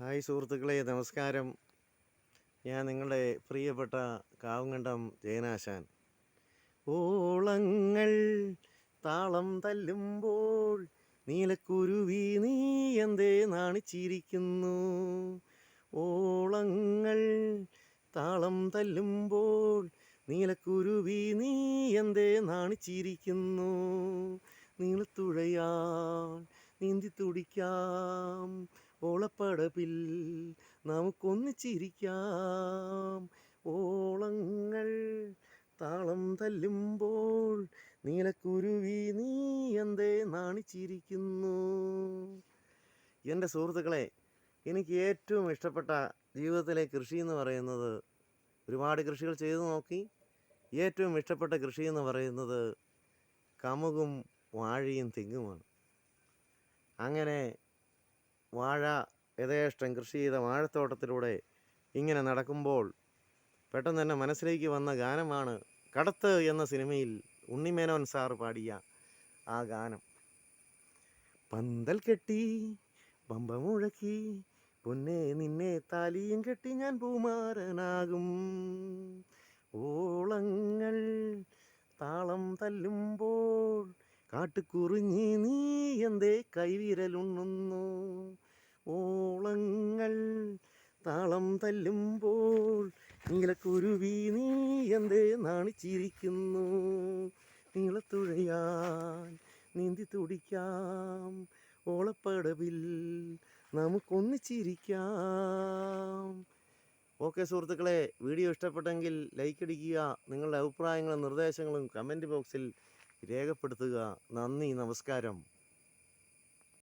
Hi സുഹൃത്തുക്കളെ നമസ്കാരം. ഞാൻ നിങ്ങളുടെ പ്രിയപ്പെട്ട കാവുങ്കണ്ടം ജയനാശാൻ. ഓളങ്ങൾ താളം തല്ലുമ്പോൾ നീലക്കുരുവി നീ എന്തേ നാണിച്ചിരിക്കുന്നു? ഓളങ്ങൾ താളം തല്ലുമ്പോൾ നീലക്കുരുവി നീ എന്തേ നാണിച്ചിരിക്കുന്നു? നീളത്തുഴയാൽ നീന്തി തുടിക്കാം ഓളപ്പടപ്പിൽ നമുക്കൊന്നിച്ചിരിക്കാം. ഓളങ്ങൾ താളം തല്ലുമ്പോൾ നീലക്കുരുവി നീ എന്തേ നാണിച്ചിരിക്കുന്നു? എന്റെ സുഹൃത്തുക്കളെ എനിക്ക് ഏറ്റവും ഇഷ്ടപ്പെട്ട ജീവിതത്തിലെ കൃഷി എന്ന് പറയുന്നത് ഒരുപാട് കൃഷികൾ ചെയ്തു നോക്കി. ഏറ്റവും ഇഷ്ടപ്പെട്ട കൃഷി എന്ന് പറയുന്നത് കമുകും വാഴയും തെങ്ങുമാണ്. അങ്ങനെ വാഴ യഥേഷ്ടം കൃഷി ചെയ്ത വാഴത്തോട്ടത്തിലൂടെ ഇങ്ങനെ നടക്കുമ്പോൾ പെട്ടെന്ന് തന്നെ മനസ്സിലേക്ക് വന്ന ഗാനമാണ് കടത്ത് എന്ന സിനിമയിൽ ഉണ്ണിമേനോൻ സാർ പാടിയ ആ ഗാനം. പന്തൽ കെട്ടി പമ്പ മുഴക്കി പൊന്നെ നിന്നെ താലിയും കെട്ടി ഞാൻ പൂമാരനാകും. ഓളങ്ങൾ താളം തല്ലുമ്പോൾ കാട്ടുകുറിഞ്ഞി നീ എന്തേ കൈവിരലുണ്ണുന്നു? ഓളങ്ങൾ താളം തല്ലുമ്പോൾ നീലക്കുരുവി നീ എന്തേ നാണിച്ചിരിക്കുന്നു? നീളത്തുഴയാൻ നീന്തി തുടിക്കാം ഓളപ്പടവിൽ നമുക്കൊന്നിച്ചിരിക്കാം. ഓക്കെ സുഹൃത്തുക്കളെ വീഡിയോ ഇഷ്ടപ്പെട്ടെങ്കിൽ ലൈക്ക് അടിക്കുക നിങ്ങളുടെ അഭിപ്രായങ്ങളും നിർദ്ദേശങ്ങളും കമന്റ് ബോക്സിൽ രേഖപ്പെടുത്തുക. നന്ദി നമസ്കാരം.